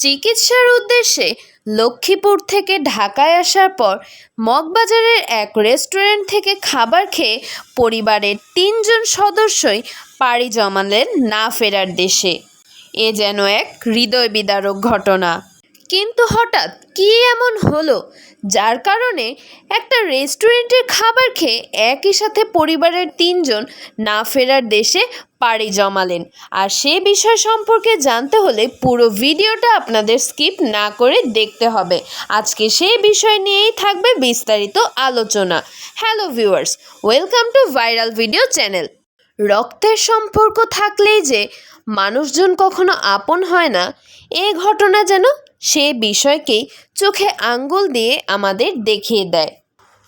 চিকিৎসার উদ্দেশ্যে লক্ষ্মীপুর থেকে ঢাকায় আসার পর মগবাজারের এক রেস্টুরেন্ট থেকে খাবার খেয়ে পরিবারের তিনজন সদস্যই পাড়ি জমালেন না ফেরার দেশে। এ যেন এক হৃদয় বিদারক ঘটনা। কিন্তু হঠাৎ কী এমন হলো? যার কারণে একটা রেস্টুরেন্টের খাবার খেয়ে একই সাথে পরিবারের তিনজন না ফেরার দেশে পাড়ি জমালেন। আর সে বিষয় সম্পর্কে জানতে হলে পুরো ভিডিওটা আপনাদের স্কিপ না করে দেখতে হবে। আজকে সেই বিষয় নিয়েই থাকবে বিস্তারিত আলোচনা। Hello viewers, welcome to viral video channel. রক্তের সম্পর্ক থাকলেই যে মানুষজন কখনো আপন হয় না, এ ঘটনা যেন সে বিষয়কেই চোখে আঙ্গুল দিয়ে আমাদের দেখিয়ে দেয়।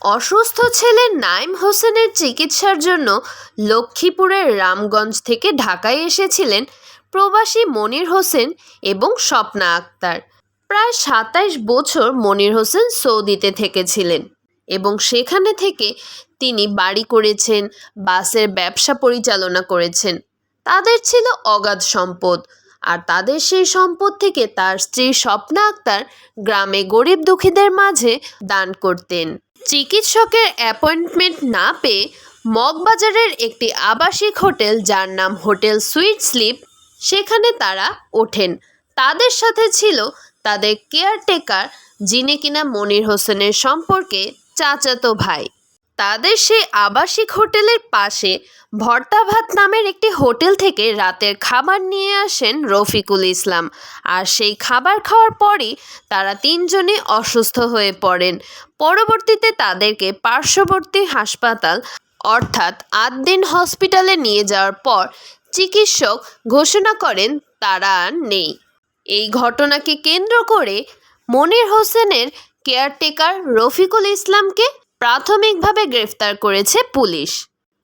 অসুস্থ ছেলে নাইম হোসেনের চিকিৎসার জন্য লক্ষ্মীপুরের রামগঞ্জ থেকে ঢাকায় এসেছিলেন প্রবাসী মনির হোসেন এবং স্বপ্না আক্তার। প্রায় সাতাইশ বছর মনির হোসেন সৌদিতে থেকেছিলেন এবং সেখানে থেকে তিনি বাড়ি করেছেন, বাসের ব্যবসা পরিচালনা করেছেন। তাদের ছিল অগাধ সম্পদ। আর তাদের সেই সম্পদ থেকে তার স্ত্রী স্বপ্না আক্তার গ্রামে গরিব দুঃখীদের মাঝে দান করতেন। চিকিৎসকের অ্যাপয়েন্টমেন্ট না পেয়ে মগবাজারের একটি আবাসিক হোটেল, যার নাম হোটেল সুইট স্লিপ, সেখানে তারা ওঠেন। তাদের সাথে ছিল তাদের কেয়ারটেকার, যিনি কিনা মনির হোসেনের সম্পর্কে চাচাতো ভাই। তাদের সেই আবাসিক হোটেলের পাশে ভর্তাভাত নামের একটি হোটেল থেকে রাতের খাবার নিয়ে আসেন রফিকুল ইসলাম। আর সেই খাবার খাওয়ার পরই তারা তিনজনে অসুস্থ হয়ে পড়েন। পরবর্তীতে তাদেরকে পার্শ্ববর্তী হাসপাতাল, অর্থাৎ আদ্দিন হসপিটালে নিয়ে যাওয়ার পর চিকিৎসক ঘোষণা করেন তারা আর নেই। এই ঘটনাকে কেন্দ্র করে মনির হোসেনের কেয়ারটেকার রফিকুল ইসলামকে প্রাথমিকভাবে গ্রেফতার করেছে পুলিশ।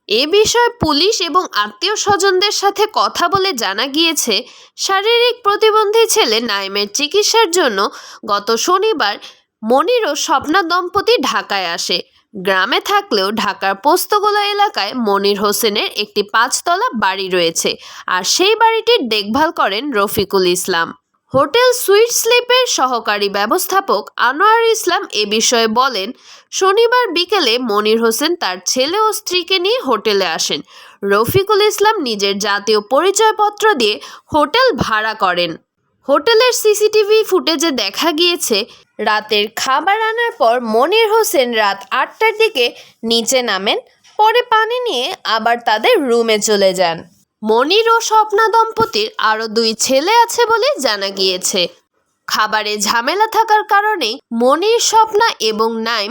এ বিষয়ে পুলিশ এবং আত্মীয় স্বজনদের সাথে কথা বলে জানা গিয়েছে, শারীরিক প্রতিবন্ধী ছেলে নাইমের চিকিৎসার জন্য গত শনিবার মনির ও স্বপ্না দম্পতি ঢাকায় আসে। গ্রামে থাকলেও ঢাকার পোস্তগোলা এলাকায় মনির হোসেনের একটি পাঁচতলা বাড়ি রয়েছে, আর সেই বাড়িটির দেখভাল করেন রফিকুল ইসলাম। হোটেল সুইট স্লিপের সহকারী ব্যবস্থাপক আনোয়ার ইসলাম এ বিষয়ে বলেন, শনিবার বিকেলে মনির হোসেন তার ছেলে ও স্ত্রীকে নিয়ে হোটেলে আসেন। রফিকুল ইসলাম নিজের জাতীয় পরিচয়পত্র দিয়ে হোটেল ভাড়া করেন। হোটেলের সিসিটিভি ফুটেজে দেখা গিয়েছে, রাতের খাবার আনার পর মনির হোসেন রাত আটটার দিকে নিচে নামেন, পরে পানি নিয়ে আবার তাদের রুমে চলে যান। মনির ও স্বপ্না দম্পতির আরও দুই ছেলে আছে বলে জানা গিয়েছে। খাবারে ঝামেলা থাকার কারণে মনির, স্বপ্না এবং নাইম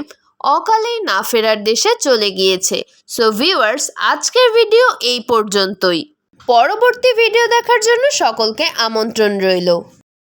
অকালেই না ফেরার দেশে চলে গিয়েছে। সো ভিউয়ার্স আজকের ভিডিও এই পর্যন্তই। পরবর্তী ভিডিও দেখার জন্য সকলকে আমন্ত্রণ রইল।